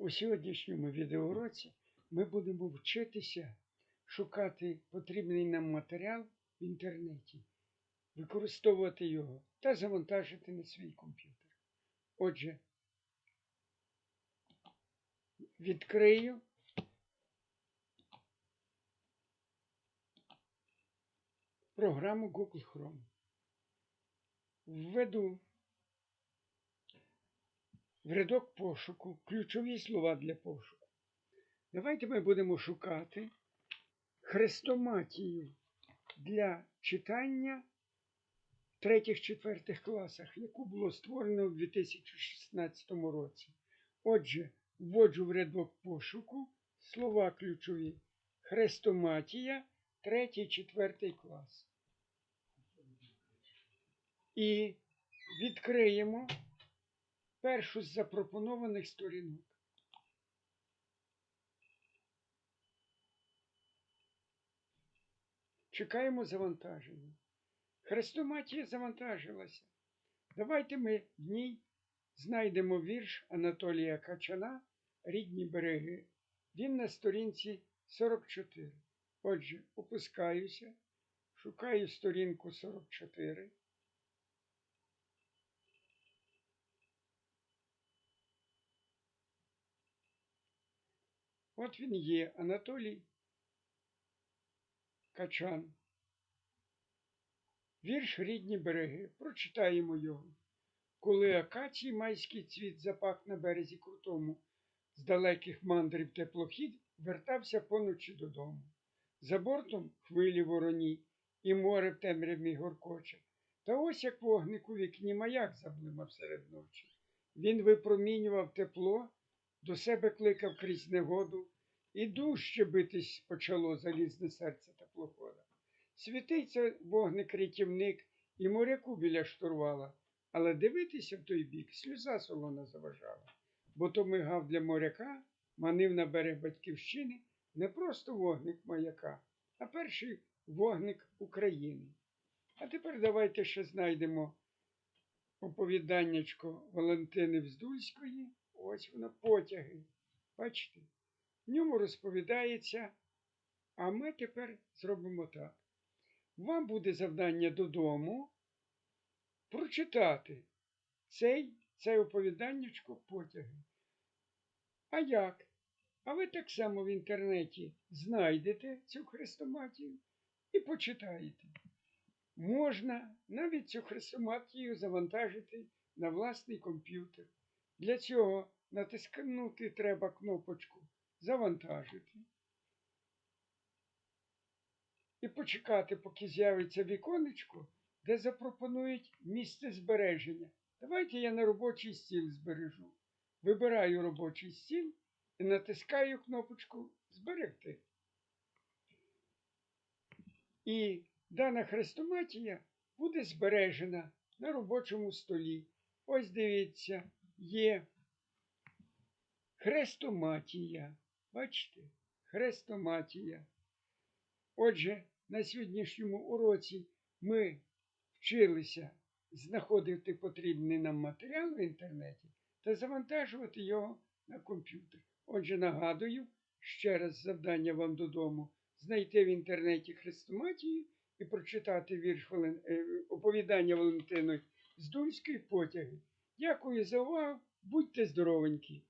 У сьогоднішньому відеоуроці ми будемо вчитися шукати потрібний нам матеріал в інтернеті, використовувати його та завантажити на свій комп'ютер. Отже, відкрию програму Google Chrome. Введу в рядок пошуку ключові слова для пошуку. Давайте ми будемо шукати хрестоматію для читання в третіх-четвертих класах, яку було створено в 2016 році. Отже, вводжу в рядок пошуку слова ключові хрестоматія, третій, четвертий клас. І відкриємо першу з запропонованих сторінок. Чекаємо завантаження. Хрестоматія завантажилася. Давайте ми в ній знайдемо вірш Анатолія Качана Рідні береги. Він на сторінці 44. Отже, опускаюся, шукаю сторінку 44. От він є Анатолій Качан. Вірш рідні береги. Прочитаємо його. Коли акацій майський цвіт запах на березі крутому, з далеких мандрів теплохід вертався поночі додому. За бортом хвилі вороні, і море в темряві горкоче. Та ось як вогник у вікні маяк заблимав серед ночі. Він випромінював тепло, до себе кликав крізь негоду, і дужче битись почало залізне серце теплохода. Світиться вогник рятівник і моряку біля штурвала, але дивитися в той бік сльоза солона заважала, бо то мигав для моряка, манив на берег батьківщини не просто вогник маяка, а перший вогник України. А тепер давайте ще знайдемо оповіданнячко Валентини Вздульської. Ось воно потяги. Бачите? В ньому розповідається, а ми тепер зробимо так. Вам буде завдання додому прочитати цей, це оповіданнячко потяги. А як? А ви так само в інтернеті знайдете цю хрестоматію і почитаєте. Можна навіть цю хрестоматію завантажити на власний комп'ютер. Для цього натискнути треба кнопочку Завантажити. І почекати, поки з'явиться віконечко, де запропонують місце збереження. Давайте я на робочий стіл збережу. Вибираю робочий стіл і натискаю кнопочку Зберегти. І дана хрестоматія буде збережена на робочому столі. Ось дивіться, є хрестоматія. Бачите? Хрестоматія. Отже, на сьогоднішньому уроці ми вчилися знаходити потрібний нам матеріал в інтернеті та завантажувати його на комп'ютер. Отже, нагадую, ще раз завдання вам додому знайти в інтернеті хрестоматію і прочитати вірш е, оповідання Валентини Здульської потяги. Дякую за увагу. Будьте здоровенькі!